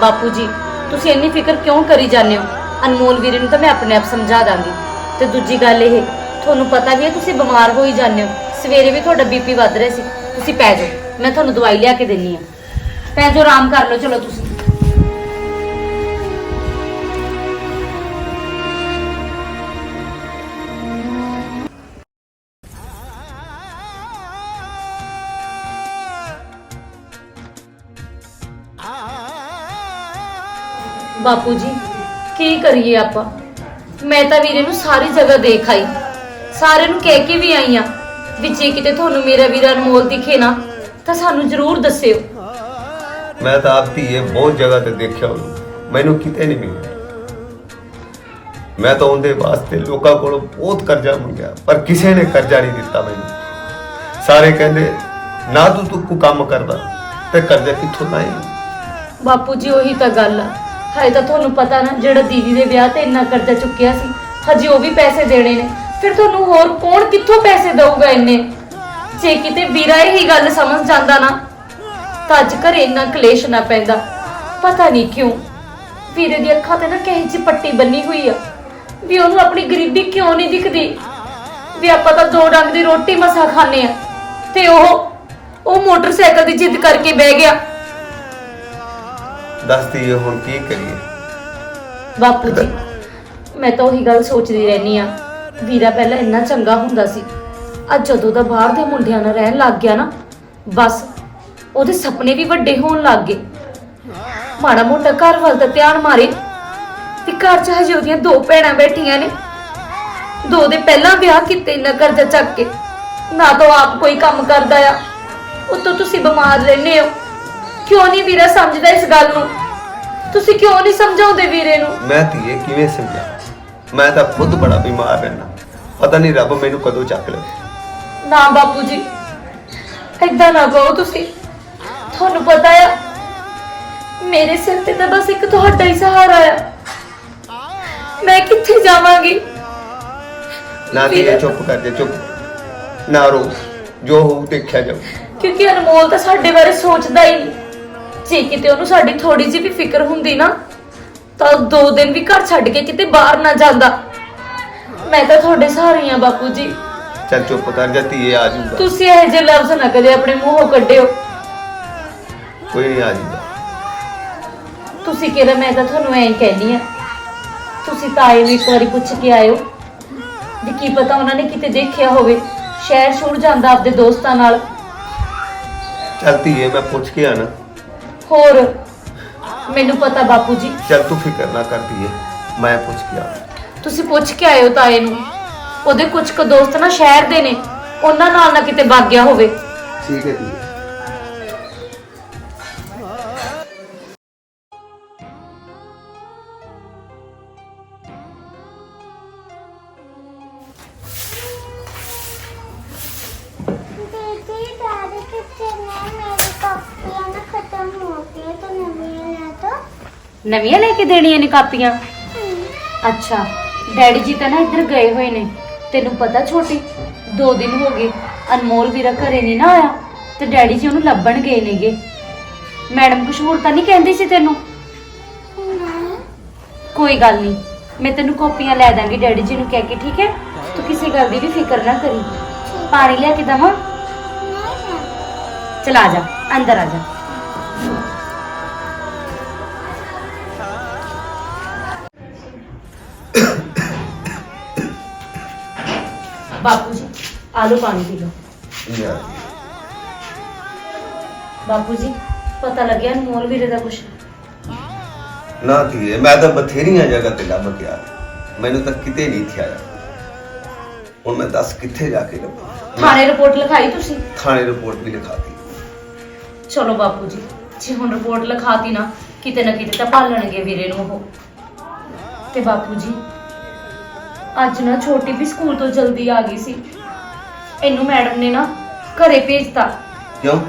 ਬਾਪੂ ਜੀ ਤੁਸੀਂ ਇੰਨੀ ਫਿਕਰ ਕਿਉਂ ਕਰੀ ਜਾਂਦੇ ਹੋ? ਅਨਮੋਲ ਵੀਰੇ ਨੂੰ ਤਾਂ ਮੈਂ ਆਪਣੇ ਆਪ ਸਮਝਾ ਦਾਂਗੀ। ਤੇ ਦੂਜੀ ਗੱਲ ਇਹ ਤੁਹਾਨੂੰ ਪਤਾ ਵੀ ਹੈ ਤੁਸੀਂ ਬਿਮਾਰ ਹੋਈ ਜਾਂਦੇ ਹੋ। ਸਵੇਰੇ ਵੀ ਤੁਹਾਡਾ ਬੀਪੀ ਵੱਧ ਰਿਹਾ ਸੀ। ਤੁਸੀਂ ਪੈ ਜਾਓ ਮੈਂ ਤੁਹਾਨੂੰ ਦਵਾਈ ਲਿਆ ਕੇ ਦਿੰਨੀ ਆ ਪੈ ਜੋ ਆਰਾਮ ਕਰ ਲਓ, ਚਲੋ ਤੁਸੀਂ। ਬਾਪੂ ਜੀ, ਕੀ ਕਰੀਏ ਆਪਾਂ? ਮੈਂ ਤਾਂ ਵੀਰੇ ਨੂੰ ਸਾਰੀ ਜਗ੍ਹਾ ਦੇਖ ਆਈ। ਸਾਰਿਆਂ ਨੂੰ ਕਹਿ ਕੇ ਵੀ ਆਈ ਆ ਵੀ ਜੇ ਕਿਤੇ ਤੁਹਾਨੂੰ ਮੇਰਾ ਵੀਰਾ ਅਨਮੋਲ ਦਿਖੇ ਨਾ, ਤਾਂ ਸਾਨੂੰ ਜ਼ਰੂਰ ਦੱਸਿਓ। ਮੈਂ ਤਾਂ ਆਪ ਧੀਏ ਬਹੁਤ ਜਗ੍ਹਾ ਤੇ ਦੇਖਿਆ ਉਹਨੂੰ ਮੈਨੂੰ ਕਿਤੇ ਨਹੀਂ ਮਿਲਿਆ। ਮੈਂ ਤਾਂ ਉਹਦੇ ਵਾਸਤੇ ਲੋਕਾਂ ਕੋਲੋਂ ਬਹੁਤ ਕਰਜ਼ਾ ਮੰਗਿਆ, ਪਰ ਕਿਸੇ ਨੇ ਕਰਜ਼ਾ ਨਹੀਂ ਦਿੱਤਾ ਮੈਨੂੰ। ਸਾਰੇ ਕਹਿੰਦੇ, ਨਾ ਤੂੰ ਤੂੰ ਕੋਈ ਕੰਮ ਕਰਦਾ, ਤੇ ਕਰਜ਼ਾ ਕਿੱਥੋਂ ਲਾਏਂਗਾ ਬਾਪੂ ਜੀ, ਉਹੀ ਤਾਂ ਗੱਲ ਆ। ਹਜੇ ਤਾਂ ਤੁਹਾਨੂੰ ਪਤਾ ਨਾ, ਜਿਹੜਾ ਦੀਦੀ ਦੇ ਵਿਆਹ ਤੇ ਇੰਨਾ ਕਰਜ਼ਾ ਚੁੱਕਿਆ ਸੀ, ਹਜੇ ਉਹ ਵੀ ਪੈਸੇ ਦੇਣੇ ਨੇ। ਫਿਰ ਤੁਹਾਨੂੰ ਹੋਰ ਕੌਣ ਕਿੱਥੋਂ ਪੈਸੇ ਦਊਗਾ ਇੰਨੇ? ਜੇ ਕਿਤੇ ਵੀਰਾ ਇਹੀ ਗੱਲ ਸਮਝ ਜਾਂਦਾ ਨਾ ਤਾਂ ਅੱਜ ਘਰੇ ਇੰਨਾ ਕਲੇਸ਼ ਨਾ ਪੈਂਦਾ। ਪਤਾ ਨਹੀਂ ਕਿਉਂ ਵੀਰੇ ਦੀ ਅੱਖਾਂ ਤੇ ਨਾ ਕਹੀ ਚ ਪੱਟੀ ਬੰਨੀ ਹੋਈ ਆ। ਵੀ ਉਹਨੂੰ ਆਪਣੀ ਗਰੀਬੀ ਕਿਉਂ ਨਹੀਂ ਦਿਖਦੀ? ਵੀ ਆਪਾਂ ਤਾਂ ਦੋ ਡੰਗ ਦੀ ਰੋਟੀ ਮਸਾ ਖਾਣੇ ਆ ਤੇ ਉਹ ਉਹ ਮੋਟਰਸਾਈਕਲ ਦੀ ਜਿੱਦ ਕਰਕੇ ਬਹਿ ਗਿਆ। ਦੱਸ ਧੀਏ ਹੁਣ ਕੀ ਕਰੀਏ? ਬਾਪੂ ਜੀ ਮੈਂ ਤਾਂ ਉਹੀ ਗੱਲ ਸੋਚਦੀ ਰਹਿਨੀ ਆ। ਵੀਰਾ ਪਹਿਲਾਂ ਇੰਨਾ ਚੰਗਾ ਹੁੰਦਾ ਸੀ। ਅੱਜ ਜਦੋਂ ਦਾ ਬਾਹਰ ਦੇ ਮੁੰਡਿਆਂ ਨਾਲ ਰਹਿਣ ਲੱਗ ਗਿਆ ਨਾ ਬਸ ਉਹਦੇ ਸੁਪਨੇ ਵੀ ਵੱਡੇ ਹੋਣ ਲੱਗ ਗਏ। ਮਾੜਾ ਮੋਟਾ ਘਰ ਵੱਲ ਤਾਂ ਧਿਆਨ ਮਾਰੇ ਤੇ ਘਰ 'ਚ ਹਜੇ ਉਹਦੀਆਂ ਦੋ ਭੈਣਾਂ ਬੈਠੀਆਂ ਨੇ। ਦੋ ਦੇ ਪਹਿਲਾਂ ਵਿਆਹ ਕੀਤੇ ਇੰਨਾ ਕਰਜ਼ਾ ਚੱਕ ਕੇ। ਨਾ ਤਾਂ ਆਪ ਕੋਈ ਕੰਮ ਕਰਦਾ ਆ। ਉਤੋਂ ਤੁਸੀਂ ਬਿਮਾਰ ਰਹਿੰਦੇ ਹੋ। ਕਿਉਂ ਨਹੀਂ ਵੀਰਾ ਸਮਝਦਾ ਇਸ ਗੱਲ ਨੂੰ? ਤੁਸੀਂ ਕਿਉਂ ਨਹੀਂ ਸਮਝਾਉਂਦੇ ਵੀਰੇ ਨੂੰ? ਮੈਂ ਧੀਏ ਕਿਵੇਂ ਸਮਝਾਂ? ਮੈਂ ਤਾਂ ਖੁਦ ਬੜਾ ਬਿਮਾਰ ਰਹਿਣਾ ਪਤਾ ਨਹੀਂ ਰੱਬ ਮੈਨੂੰ ਕਦੋਂ ਚੱਕ ਲਵੇ। ਨਾ ਬਾਪੂ ਜੀ ਏਦਾਂ ਨਾ ਕਹੋ ਤੁਸੀਂ। ਤੁਹਾਨੂੰ ਪਤਾ ਆ ਮੇਰੇ ਸਿਰ ਤੇ ਤਾਂ ਬਸ ਇੱਕ ਤੁਹਾਡਾ ਹੀ ਸਹਾਰਾ ਆ। ਮੈਂ ਕਿੱਥੇ ਜਾਵਾਂਗੀ? ਨਾ ਧੀਏ ਚੁੱਪ ਕਰ ਜਾ ਚੁੱਪ। ਨਾ ਰੋ ਜੋ ਹੋਊ ਦੇਖਿਆ ਜਾਊ। ਕਿਉਂਕਿ ਅਨਮੋਲ ਤਾਂ ਸਾਡੇ ਬਾਰੇ ਸੋਚਦਾ ਹੀ ਨਹੀਂ। ਜੇ ਕਿਤੇ ਉਹਨੂੰ ਸਾਡੀ ਥੋੜੀ ਜਿਹੀ ਵੀ ਫਿਕਰ ਹੁੰਦੀ ਨਾ ਤਾਂ ਉਹ ਦੋ ਦਿਨ ਵੀ ਘਰ ਛੱਡ ਕੇ ਕਿਤੇ ਬਾਹਰ ਨਾ ਜਾਂਦਾ। ਮੈਂ ਤਾਂ ਤੁਹਾਡੇ ਸਹਾਰੇ ਆ ਬਾਪੂ ਜੀ। ਚੱਲ ਚੁੱਪ ਕਰ ਜਾ ਧੀਏ ਆ ਜਾਊਗਾ ਤੁਸੀਂ ਇਹ ਜਿਹੇ ਲਫ਼ਜ਼ ਨਾ ਕਦੇ ਆਪਣੇ ਮੂੰਹੋਂ ਕੱਢਿਓ। ਕੋਈ ਨਹੀਂ ਆ ਤੁਸੀਂ ਕਿਹਾ ਮੈਂ ਤਾਂ ਤੁਹਾਨੂੰ ਐਂ ਕਹਿਨੀ ਆ। ਤੁਸੀਂ ਤਾਏ ਨੂੰ ਇੱਕ ਵਾਰੀ ਪੁੱਛ ਕੇ ਆਇਓ ਵੀ ਕੀ ਪਤਾ ਉਹਨਾਂ ਨੇ ਕਿਤੇ ਦੇਖਿਆ ਹੋਵੇ। ਸ਼ਹਿਰ ਛੁੱਟ ਜਾਂਦਾ ਆਪਦੇ ਦੋਸਤਾਂ ਨਾਲ। ਚੱਲ ਧੀਏ ਮੈਂ ਪੁੱਛ ਕੇ ਆਣਾ। ਹੋਰ ਮੈਨੂੰ ਪਤਾ ਬਾਪੂ ਜੀ। ਚੱਲ ਤੂੰ ਫਿਕਰ ਨਾ ਕਰ ਧੀਏ ਮੈਂ ਪੁੱਛ ਕੇ ਆਣਾ ਤੁਸੀਂ ਪੁੱਛ ਕੇ ਆਇਓ ਤਾਏ ਨੂੰ। ਉਹਦੇ ਕੁਝ ਕੁ ਦੋਸਤ ਨਾ ਸ਼ਹਿਰ ਦੇ ਨੇ। ਉਹਨਾਂ ਨਾਲ ਨਾ ਕਿਤੇ ਵਗ ਗਿਆ ਹੋਵੇ। ਠੀਕ ਹੈ ਧੀਏ। ਨਵੀਆਂ ਲੈ ਕੇ ਦੇਣੀਆਂ ਨੇ ਕਾਪੀਆਂ? ਅੱਛਾ, ਡੈਡੀ ਜੀ ਤਾਂ ਨਾ ਇੱਧਰ ਗਏ ਹੋਏ ਨੇ। ਤੈਨੂੰ ਪਤਾ ਛੋਟੀ 2 ਦਿਨ ਹੋ ਗਏ, ਅਨਮੋਲ ਵੀਰਾ ਘਰੇ ਨਹੀਂ ਨਾ ਆਇਆ, ਤੇ ਡੈਡੀ ਜੀ ਉਹਨੂੰ ਲੱਭਣ ਗਏ ਨੇਗੇ। ਮੈਡਮ ਕੁਛ ਹੋਰ ਤਾਂ ਨਹੀਂ ਕਹਿੰਦੀ ਸੀ ਤੈਨੂੰ? ਕੋਈ ਗੱਲ ਨਹੀਂ, ਮੈਂ ਤੈਨੂੰ ਕਾਪੀਆਂ ਲੈ ਦਾਂਗੀ ਡੈਡੀ ਜੀ ਨੂੰ ਕਹਿ ਕੇ, ਠੀਕ ਹੈ? ਤੂੰ ਕਿਸੇ ਗੱਲ ਦੀ ਵੀ ਫਿਕਰ ਨਾ ਕਰੀ। ਪਾਣੀ ਲੈ ਕੇ ਦਵਾਂ? ਚਲ ਆ ਜਾ, ਅੰਦਰ ਆ ਜਾ। ਬਾਪੂ ਜੀ ਆਲੂ ਪਾਣੀ ਪੀ ਲਓ। ਯਾਰ ਬਾਪੂ ਜੀ ਪਤਾ ਲੱਗਿਆ ਅਨਮੋਲ ਵੀਰੇ ਦਾ ਕੁਛ? ਨਾ ਧੀਏ ਮੈਂ ਤਾਂ ਬਥੇਰੀਆਂ ਜਗ੍ਹਾ ਤੇ ਲੱਭ ਗਿਆ। ਮੈਨੂੰ ਤਾਂ ਕਿਤੇ ਨਹੀਂ ਥਿਆਇਆ ਹੁਣ ਮੈਂ ਦੱਸ ਕਿੱਥੇ ਜਾ ਕੇ ਲੱਭਾਂ? ਥਾਣੇ ਰਿਪੋਰਟ ਲਿਖਾਈ ਤੁਸੀਂ? ਥਾਣੇ ਰਿਪੋਰਟ ਵੀ ਲਿਖਾਤੀ। ਚਲੋ ਬਾਪੂ ਜੀ ਜੇ ਹੁਣ ਰਿਪੋਰਟ ਲਿਖਾਤੀ ਨਾ ਕਿਤੇ ਨਾ ਕਿਤੇ ਤਾਂ ਭਾਲਣਗੇ ਵੀਰੇ ਨੂੰ ਉਹ। ਤੇ ਬਾਪੂ ਜੀ ਅੱਜ ਨਾ ਛੋਟੀ ਵੀ ਸਕੂਲ ਤੋਂ ਜਲਦੀ ਆ ਗਈ ਸੀ। ਇਹਨੂੰ ਮੈਡਮ ਨੇ ਨਾ ਘਰੇ ਭੇਜਤਾ। ਕਿਉਂ?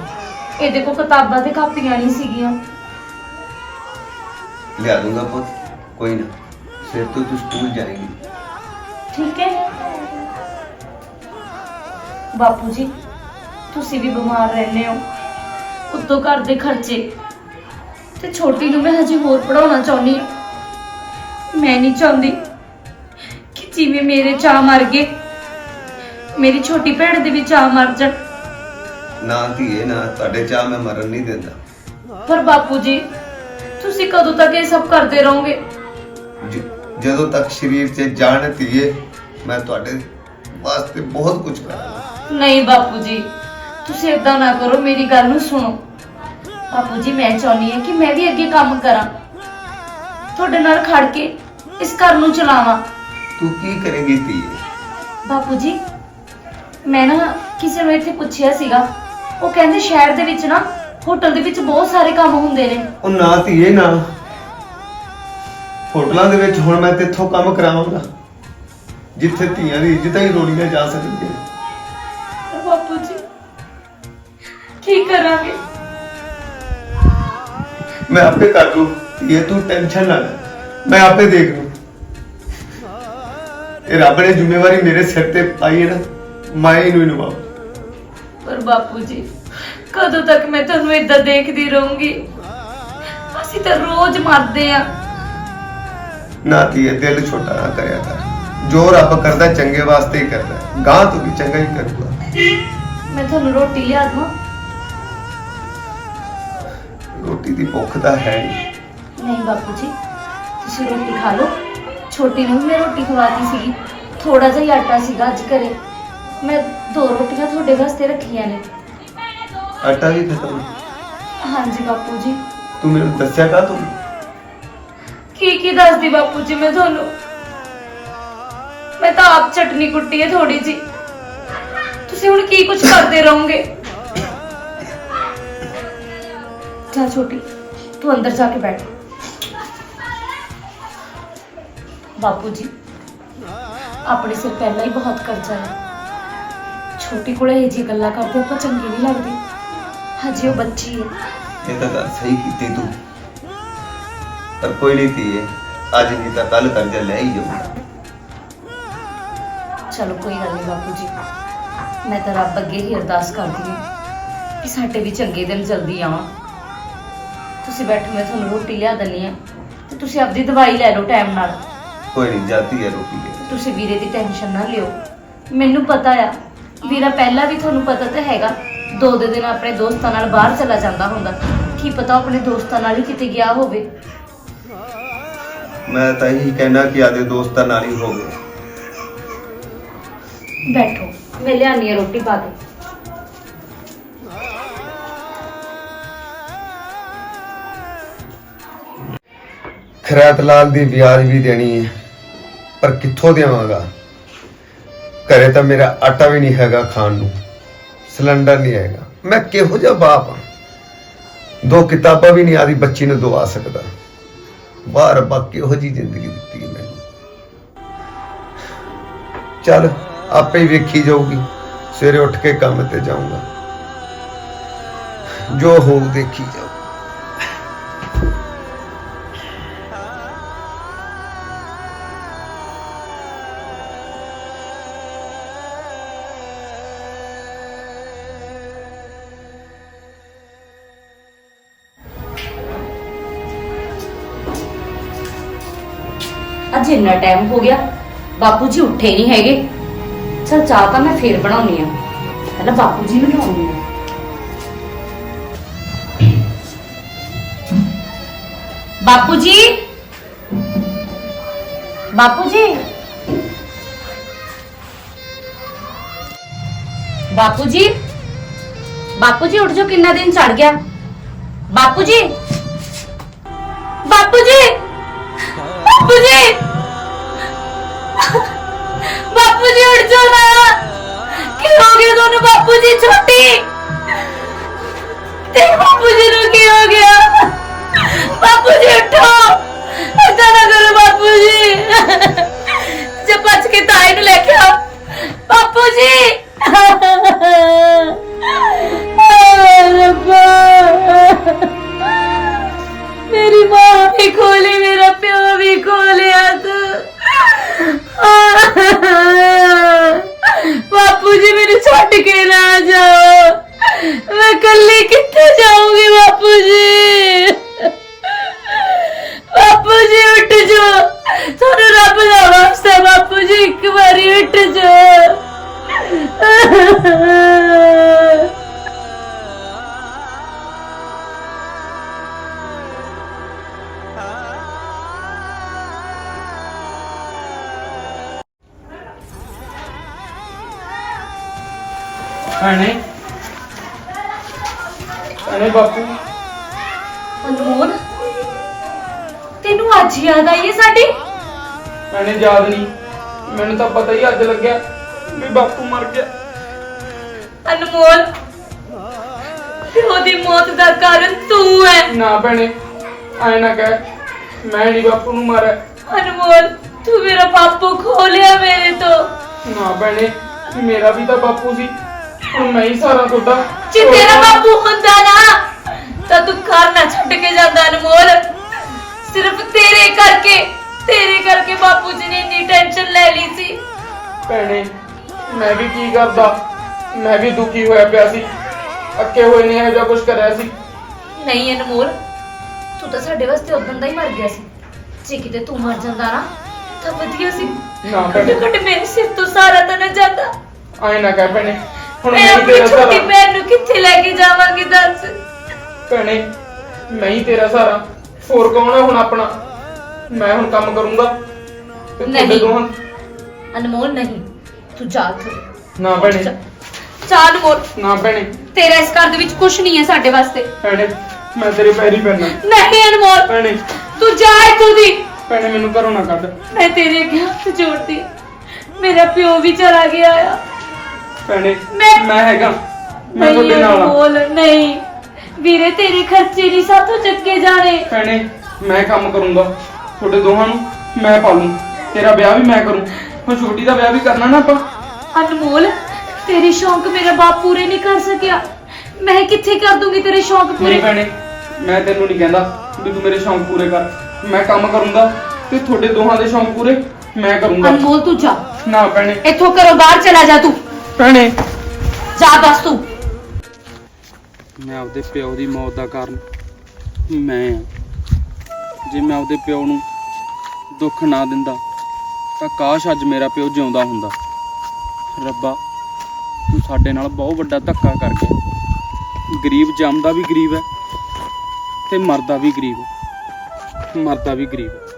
ਇਹਦੇ ਕੋਲ ਕਿਤਾਬਾਂ ਤੇ ਕਾਪੀਆਂ ਨਹੀਂ ਸੀਗੀਆਂ। ਲਿਆ ਦੂੰਗਾ ਪੁੱਤ ਕੋਈ ਨਾ। ਫਿਰ ਤੋਂ ਤੂੰ ਸਕੂਲ ਜਾਏਂਗੀ। ਠੀਕ ਹੈ? ਬਾਪੂ ਜੀ ਤੁਸੀਂ ਵੀ ਬਿਮਾਰ ਰਹਿੰਦੇ ਹੋ। ਉੱਤੋਂ ਘਰ ਦੇ ਖਰਚੇ। ਤੇ ਛੋਟੀ ਨੂੰ ਮੈਂ ਹਜੇ ਹੋਰ ਪੜਾਉਣਾ ਚਾਹੁੰਦੀ ਹਾਂ। ਮੈਂ ਨਹੀਂ ਚਾਹੁੰਦੀ ਜਿਵੇਂ ਮੇਰੇ ਚਾਹ ਮਰ ਗਏ? ਮੇਰੀ ਛੋਟੀ ਭੈਣ ਦੇ ਵੀ ਚਾਹ ਮਰ ਜਾਣ। ਨਾ ਧੀਏ ਨਾ ਤੁਹਾਡੇ ਚਾਹ ਮੈਂ ਮਰਨ ਨਹੀਂ ਦਿੰਦਾ। ਪਰ ਬਾਪੂ ਜੀ ਤੁਸੀਂ ਕਦੋਂ ਤੱਕ ਇਹ ਸਭ ਕਰਦੇ ਰਹੋਗੇ? ਜ- ਜਦੋਂ ਤੱਕ ਸਰੀਰ 'ਚ ਜਾਨ ਧੀਏ ਮੈਂ ਤੁਹਾਡੇ ਵਾਸਤੇ ਬਹੁਤ ਕੁਝ ਕਰਾਂਗਾ। ਨਹੀਂ ਬਾਪੂ ਜੀ ਤੁਸੀਂ ਇਦਾਂ ਨਾ ਕਰੋ ਮੇਰੀ ਗੱਲ ਨੂੰ ਸੁਣੋ। ਬਾਪੂ ਜੀ ਮੈਂ ਚਾਹੁੰਦੀ ਹਾਂ ਕਿ ਮੈਂ ਵੀ ਅੱਗੇ ਕੰਮ ਕਰਾਂ। ਤੁਹਾਡੇ ਨਾਲ ਖੜ ਕੇ ਇਸ ਘਰ ਨੂੰ ਚਲਾਵਾਂ। ਤੂੰ ਕੀ ਕਰੇਗੀ ਧੀਏ ਬਾਪੂ ਜੀ ਮੈਂ ਨਾ ਕਿਸੇ ਨੂੰ ਇੱਥੇ ਪੁੱਛਿਆ ਸੀਗਾ। ਉਹ ਕਹਿੰਦੇ ਸ਼ਹਿਰ ਦੇ ਵਿੱਚ ਨਾ ਹੋਟਲ ਦੇ ਵਿੱਚ ਬਹੁਤ ਸਾਰੇ ਕੰਮ ਹੁੰਦੇ ਨੇ। ਉਹ ਨਾ ਧੀਏ ਨਾ। ਹੋਟਲਾਂ ਦੇ ਵਿੱਚ ਹੁਣ ਮੈਂ ਤੇਥੋਂ ਕੰਮ ਕਰਾਵਾਂਗਾ। ਜਿੱਥੇ ਧੀਆਂ ਦੀ ਇੱਜ਼ਤ ਹੀ ਰੋੜੀਆਂ ਜਾ ਸਕਦੀਆਂ ਪਰ ਬਾਪੂ ਜੀ ਕੀ ਕਰਾਂਗੇ? ਮੈਂ ਆਪੇ ਕਰ ਲੂ ਧੀਏ ਤੂੰ ਟੈਨਸ਼ਨ ਨਾ ਲੈ। ਮੈਂ ਆਪੇ ਦੇਖ ਲੂ ਇਹ ਰੱਬ ਨੇ ਜ਼ਿੰਮੇਵਾਰੀ ਮੇਰੇ ਸਿਰ ਤੇ ਪਾਈ ਹੈ ਨਾ ਮੈਂ ਇਹਨੂੰ ਨਿਭਾਉਂ ਪਰ ਬਾਪੂ ਜੀ ਕਦੋਂ ਤੱਕ ਮੈਂ ਤੁਹਾਨੂੰ ਇਦਾਂ ਦੇਖਦੀ ਰਹੂੰਗੀ? ਅਸੀਂ ਤਾਂ ਰੋਜ਼ ਮਰਦੇ ਆ ਨਾ ਧੀਏ ਦਿਲ ਛੋਟਾ ਨਾ ਕਰਿਆ ਕਰ। ਜੋ ਰੱਬ ਕਰਦਾ ਚੰਗੇ ਵਾਸਤੇ ਹੀ ਕਰਦਾ। ਹੈ। ਗਾਂ ਤੂੰ ਵੀ ਚੰਗਾ ਹੀ ਕਰੂਗਾ। ਮੈਂ ਤੁਹਾਨੂੰ ਰੋਟੀ ਲਿਆ ਦਵਾਂ? ਰੋਟੀ ਦੀ ਭੁੱਖ ਤਾਂ ਹੈ ਨਹੀਂ ਨਹੀਂ ਬਾਪੂ ਜੀ ਤੁਸੀਂ ਰੋਟੀ ਖਾ ਲਓ। ਛੋਟੀ ਨੂੰ ਵੀ ਮੈਂ ਰੋਟੀ ਖਵਾਤੀ ਸੀਗੀ ਥੋੜਾ ਜਿਹਾ ਹੀ ਆਟਾ ਸੀਗਾ ਅੱਜ ਘਰੇ ਮੈਂ ਦੋ ਰੋਟੀਆਂ ਤੁਹਾਡੇ ਵਾਸਤੇ ਰੱਖੀਆਂ ਨੇ ਆਟਾ ਵੀ ਖਤਮ ਹਾਂਜੀ ਬਾਪੂ ਜੀ ਤੂੰ ਮੈਨੂੰ ਦੱਸਿਆ ਕਾ ਤੂੰ ਕੀ ਕੀ ਦੱਸਦੀ ਬਾਪੂ ਜੀ ਮੈਂ ਤੁਹਾਨੂੰ ਮੈਂ ਤਾਂ ਆਪ ਚਟਨੀ ਕੁੱਟੀ ਹੈ ਥੋੜੀ ਜੀ ਤੁਸੀਂ ਹੁਣ ਕੀ ਕੁਝ ਕਰਦੇ ਰਹੋਗੇ ਚਲ ਛੋਟੀ ਤੂੰ ਅੰਦਰ ਜਾ ਕੇ ਬੈਠ ਬਾਪੂ ਜੀ ਆਪਣੇ ਸਿਰ ਪਹਿਲਾਂ ਹੀ ਬਹੁਤ ਕਰਜ਼ਾ ਹੈ। ਛੋਟੀ ਕੋਲੇ ਇਹ ਜੀ ਗੱਲਾਂ ਕਰਦੇ ਆਪਾਂ ਚੰਗੀ ਨਹੀਂ ਲੱਗਦੀ। ਹਜੇ ਉਹ ਬੱਚੀ ਹੈ। ਇਹ ਤਾਂ ਗੱਲ ਸਹੀ ਕੀਤੀ ਤੂੰ। ਪਰ ਕੋਈ ਨਹੀਂ ਧੀਏ ਅੱਜ ਨਹੀਂ ਤਾਂ ਕੱਲ ਕਰਜ਼ਾ ਲੈ ਹੀ ਜਾਊਗਾ ਚਲੋ ਕੋਈ ਗੱਲ ਨਹੀਂ ਬਾਪੂ ਜੀ। ਮੈਂ ਤਾਂ ਰੱਬ ਅੱਗੇ ਹੀ ਅਰਦਾਸ ਕਰਦੀ ਹਾਂ ਕਿ ਸਾਡੇ ਵੀ ਚੰਗੇ ਦਿਨ ਜਲਦੀ ਆਉਣ। ਤੁਸੀਂ ਬੈਠੋ ਮੈਂ ਤੁਹਾਨੂੰ ਰੋਟੀ ਲਿਆ ਦਿੰਨੀ ਆ ਤੇ ਤੁਸੀਂ ਆਪਦੀ ਦਵਾਈ ਲੈ ਲਓ ਟਾਈਮ ਨਾਲ। ਕੋਈ ਨਹੀਂ ਜਾਤੀ ਹੈ ਰੋਟੀ ਦੇ ਤੁਸੀਂ ਵੀਰੇ ਦੀ ਟੈਨਸ਼ਨ ਨਾ ਲਿਓ। ਮੈਨੂੰ ਪਤਾ ਆ ਵੀਰਾ ਪਹਿਲਾਂ ਵੀ ਤੁਹਾਨੂੰ ਪਤਾ ਤਾਂ ਹੈਗਾ ਦੋ ਦੇ ਦਿਨ ਆਪਣੇ ਦੋਸਤਾਂ ਨਾਲ ਬਾਹਰ ਚਲਾ ਜਾਂਦਾ ਹੁੰਦਾ। ਕੀ ਪਤਾ ਉਹ ਆਪਣੇ ਦੋਸਤਾਂ ਨਾਲ ਹੀ ਕਿਤੇ ਗਿਆ ਹੋਵੇ। ਮੈਂ ਤਾਂ ਇਹੀ ਕਹਿਣਾ ਕਿ ਆਦੇ ਦੋਸਤਾਂ ਨਾਲ ਹੀ ਹੋਵੇ ਬੈਠੋ ਮੈਂ ਲਿਆਨੀ ਆ ਰੋਟੀ ਪਾ ਕੇ। ਖੈਰਾਤ ਲਾਲ ਦੀ ਵਿਆਜ ਵੀ ਦੇਣੀ ਹੈ। ਪਰ ਕਿੱਥੋਂ ਦੇਵਾਂਗਾ? ਘਰੇ ਤਾਂ ਮੇਰਾ ਆਟਾ ਵੀ ਨਹੀਂ ਹੈਗਾ ਖਾਣ ਨੂੰ। ਸਿਲੰਡਰ ਨਹੀਂ ਹੈਗਾ। ਮੈਂ ਕਿਹੋ ਜਿਹਾ ਬਾਪ ਹਾਂ? ਦੋ ਕਿਤਾਬਾਂ ਵੀ ਨਹੀਂ ਆਦੀ ਬੱਚੀ ਨੂੰ ਦਵਾ ਸਕਦਾ। ਬਾਹਰ ਰੱਬਾ ਕਿਹੋ ਜੀ ਜ਼ਿੰਦਗੀ ਦਿੱਤੀ ਮੈਨੂੰ। ਚੱਲ, ਆਪੇ ਹੀ ਵੇਖੀ ਜਾਊਗੀ। ਸਵੇਰੇ ਉੱਠ ਕੇ ਕੰਮ ਤੇ ਜਾਊਂਗਾ। ਜੋ ਹੋਊ ਦੇਖੀ ਜਾਊ। ਅੱਜ ਇੰਨਾ ਟਾਈਮ ਹੋ ਗਿਆ ਬਾਪੂ ਜੀ ਉੱਠੇ ਨਹੀਂ ਹੈਗੇ ਚਲ ਚਾਹ ਤਾਂ ਮੈਂ ਫੇਰ ਬਣਾਉਣੀ ਆ ਪਹਿਲਾਂ ਬਾਪੂ ਜੀ ਨੂੰ ਲਿਆਉਣੀ ਆ ਬਾਪੂ ਜੀ ਬਾਪੂ ਜੀ ਬਾਪੂ ਜੀ ਬਾਪੂ ਜੀ ਉੱਠ ਜਾਓ ਕਿੰਨਾ ਦਿਨ ਚੜ ਗਿਆ ਬਾਪੂ ਜੀ ਬਾਪੂ ਉੱਠ ਜਾਓ ਨਾ ਕੀ ਹੋ ਗਿਆ ਤੁਹਾਨੂੰ ਬਾਪੂ ਜੀ ਛੋਟੀ? ਤੇ ਬਾਪੂ ਜੀ ਨੂੰ ਕੀ ਹੋ ਗਿਆ? ਬਾਪੂ ਜੀ ਉਠੋ। ਏਦਾਂ ਨਾ ਕਰੋ ਬਾਪੂ ਜੀ। ਜੇ ਬਚ ਕੇ ਤਾਈ ਨੂੰ ਲੈ ਕੇ ਆਓ। ਬਾਪੂ ਜੀ। ਰੱਬਾ ਮੇਰੀ ਮਾਂ ਵੀ ਖੋਲੀ, ਮੇਰਾ ਪਿਓ ਵੀ ਖੋਲਿਆ ਤੂੰ। ਬਾਪੂ ਮੈਨੂੰ ਛੱਡ ਕੇ ਨਾ ਜਾਓ। ਮੈਂ ਕੱਲੀ ਕਿੱਥੇ ਜਾਊਂਗੀ ਬਾਪੂ ਜੀ? ਬਾਪੂ ਜੀ, ਉੱਠ ਜਾਓ। ਤੁਹਾਨੂੰ ਰੱਬ ਦਾ ਵਾਸਤਾ ਬਾਪੂ ਜੀ, ਇੱਕ ਵਾਰੀ ਉੱਠ ਜਾਓ। ਭੈਣੇ ਭੈਣੇ ਬਾਪੂ। ਅਨਮੋਲ ਤੈਨੂੰ ਅੱਜ ਯਾਦ ਆਈ ਹੈ ਸਾਡੀ? ਮੈਨੇ ਯਾਦ ਨਹੀਂ। ਮੈਨੂੰ ਤਾਂ ਪਤਾ ਹੀ ਅੱਜ ਲੱਗਿਆ ਵੀ ਬਾਪੂ ਮਰ ਗਿਆ। ਅਨਮੋਲ ਪਿਓ ਦੀ ਮੌਤ ਦਾ ਕਾਰਨ ਤੂੰ ਹੈ। ਨਾ ਭੈਣੇ ਐ ਨਾ ਕਹਿ ਮੈਂ ਨਹੀਂ ਬਾਪੂ ਨੂੰ ਮਾਰਿਆ। ਅਨਮੋਲ ਤੂੰ ਮੇਰਾ ਬਾਪੂ ਖੋ ਲਿਆ ਮੇਰੇ ਤੋਂ। ਨਾ ਭੈਣੇ ਮੇਰਾ ਵੀ ਤਾਂ ਬਾਪੂ ਸੀ। ਹੁਣ ਮੈਂ ਹੀ ਸਾਰਾ ਤੁਹਾਡਾ ਜੇ ਤੇਰਾ ਬਾਪੂ ਹੁੰਦਾ ਨਾ ਤਾਂ ਤੂੰ ਘਰ ਨਾ ਛੱਡ ਕੇ ਜਾਂਦਾ ਅਨਮੋਲ। ਸਿਰਫ ਤੇਰੇ ਕਰਕੇ ਤੇਰੇ ਕਰਕੇ ਬਾਪੂ ਜੀ ਨੇ ਇੰਨੀ ਟੈਨਸ਼ਨ ਲੈ ਲਈ ਸੀ। ਭੈਣੇ ਮੈਂ ਵੀ ਕੀ ਕਰਦਾ? ਮੈਂ ਵੀ ਦੁਖੀ ਹੋਇਆ ਪਿਆ ਸੀ। ਅੱਕੇ ਹੋਏ ਨੇ ਇਹੋ ਜਿਹਾ ਕੁਝ ਕਰਿਆ ਸੀ। ਨਹੀਂ ਅਨਮੋਲ ਤੂੰ ਤਾਂ ਸਾਡੇ ਵਾਸਤੇ ਉਦੋਂ ਦਾ ਹੀ ਮਰ ਗਿਆ ਸੀ। ਜੇ ਕਿਤੇ ਤੂੰ ਮਰ ਜਾਂਦਾ ਨਾ ਤਾਂ ਵਧੀਆ ਸੀ। ਨਾ ਘੱਟ ਭੈਣੇ। ਘੱਟ ਮੇਰੇ ਸਿਰ ਤੋਂ ਸਾਰਾ ਤਾਂ ਨਾ ਜਾਂਦਾ। ਐ ਨਾ ਕਹਿ ਭੈਣੇ। ਹੁਣ ਮੈਂ ਮੈਂ ਹੀ ਆਪਣੀ ਤੇਰਾ ਛੋਟੀ ਸਾਰਾ ਭੈਣ ਨੂੰ ਕਿੱਥੇ ਲੈ ਕੇ ਜਾਵਾਂਗੀ ਦੱਸ? ਭੈਣੇ ਮੈਂ ਹੀ ਤੇਰਾ ਸਾਰਾ। ਹੋਰ ਕੌਣ ਹੈ ਹੁਣ ਆਪਣਾ? ਮੈਂ ਹੁਣ ਕੰਮ ਕਰੂੰਗਾ। ਤੇ ਤੁਹਾਡੇ ਨਹੀਂ। ਦੋਹਾਂ ਅਨਮੋਲ ਨਹੀਂ। ਤੂੰ ਜਾ ਇੱਥੋਂ। ਨਾ ਭੈਣੇ। ਜਾ। ਅਨਮੋਲ। ਨਾ ਭੈਣੇ। ਤੇਰਾ ਇਸ ਘਰ ਦੇ ਵਿੱਚ ਕੁਝ ਨਹੀਂ ਹੈ ਸਾਡੇ ਵਾਸਤੇ। ਭੈਣੇ ਮੈਂ ਤੇਰੇ ਪੈਰੀ ਪੈਣਾ। ਨਹੀਂ ਅਨਮੋਲ। ਭੈਣੇ। ਤੂੰ ਜਾ ਇੱਥੋਂ ਦੀ। ਭੈਣੇ ਮੈਨੂੰ ਘਰੋਂ ਨਾ ਕੱਢ। ਮੈਂ ਤੇਰੇ ਅੱਗੇ ਹੱਥ ਜੋੜਦੀ। ਮੇਰਾ ਪਿਓ ਵੀ ਚਲਾ ਗਿਆ ਆ। ਭੈਣੇ ਮੈਂ- ਮੈਂ ਹੈਗਾ। ਮੈਂ ਤੁਹਾਡੇ ਨਾਲ ਆ। ਅਨਮੋਲ ਨਹੀਂ। ਵੀਰੇ ਤੇਰੇ ਖਰਚੇ ਨਹੀਂ ਸਾਥੋਂ ਚੱਕੇ ਜਾਣੇ। ਭੈਣੇ ਮੈਂ ਕੰਮ ਕਰੂੰਗਾ। ਤੁਹਾਡੇ ਦੋਹਾਂ ਨੂੰ ਮੈਂ ਪਾਲੂ। ਤੇਰਾ ਵਿਆਹ ਵੀ ਮੈਂ ਕਰੂੰ। ਹੁਣ ਛੋਟੀ ਦਾ ਵਿਆਹ ਵੀ ਕਰਨਾ ਨਾ ਆਪਾਂ। ਅਨਮੋਲ ਤੇਰੇ ਸ਼ੌਂਕ ਮੇਰਾ ਬਾਪ ਪੂਰੇ ਨਹੀਂ ਕਰ ਸਕਿਆ। ਮੈਂ ਕਿੱਥੇ ਕਰ ਦੂੰਗੀ ਤੇਰੇ ਸ਼ੌਂਕ ਨਹੀਂ ਪੂਰੇ? ਭੈਣੇ ਮੈਂ ਤੈਨੂੰ ਨਹੀਂ ਕਹਿੰਦਾ ਵੀ ਤੂੰ ਮੇਰੇ ਸ਼ੌਂਕ ਪੂਰੇ ਕਰ। ਮੈਂ ਕੰਮ ਕਰੂੰਗਾ ਤੇ ਤੁਹਾਡੇ ਦੋਹਾਂ ਦੇ ਸ਼ੌਂਕ ਪੂਰੇ ਮੈਂ ਕਰੂੰਗਾ। ਅਨਮੋਲ ਤੂੰ ਜਾ। ਨਾ ਭੈਣੇ। ਇੱਥੋਂ ਘਰੋਂ ਬਾਹਰ ਚਲਾ ਜਾ ਤੂੰ। ਭੈਣੇ ਜਾ ਦੱਸ ਤੂੰ ਮੈਂ ਆਪਦੇ ਪਿਓ ਦੀ ਮੌਤ ਦਾ ਕਾਰਨ ਮੈਂ ਆ ਜੇ ਮੈਂ ਆਪਦੇ ਪਿਓ ਨੂੰ ਦੁੱਖ ਨਾ ਦਿੰਦਾ ਤਾਂ ਕਾਸ਼ ਅੱਜ ਮੇਰਾ ਪਿਓ ਜਿਉਂਦਾ ਹੁੰਦਾ ਰੱਬਾ ਤੂੰ ਸਾਡੇ ਨਾਲ ਬਹੁਤ ਵੱਡਾ ਧੱਕਾ ਕਰ ਗਿਆ ਗਰੀਬ ਜੰਮਦਾ ਵੀ ਗਰੀਬ ਹੈ ਤੇ ਮਰਦਾ ਵੀ ਗਰੀਬ ਹੈ। ਮਰਦਾ ਵੀ ਗਰੀਬ ਹੈ।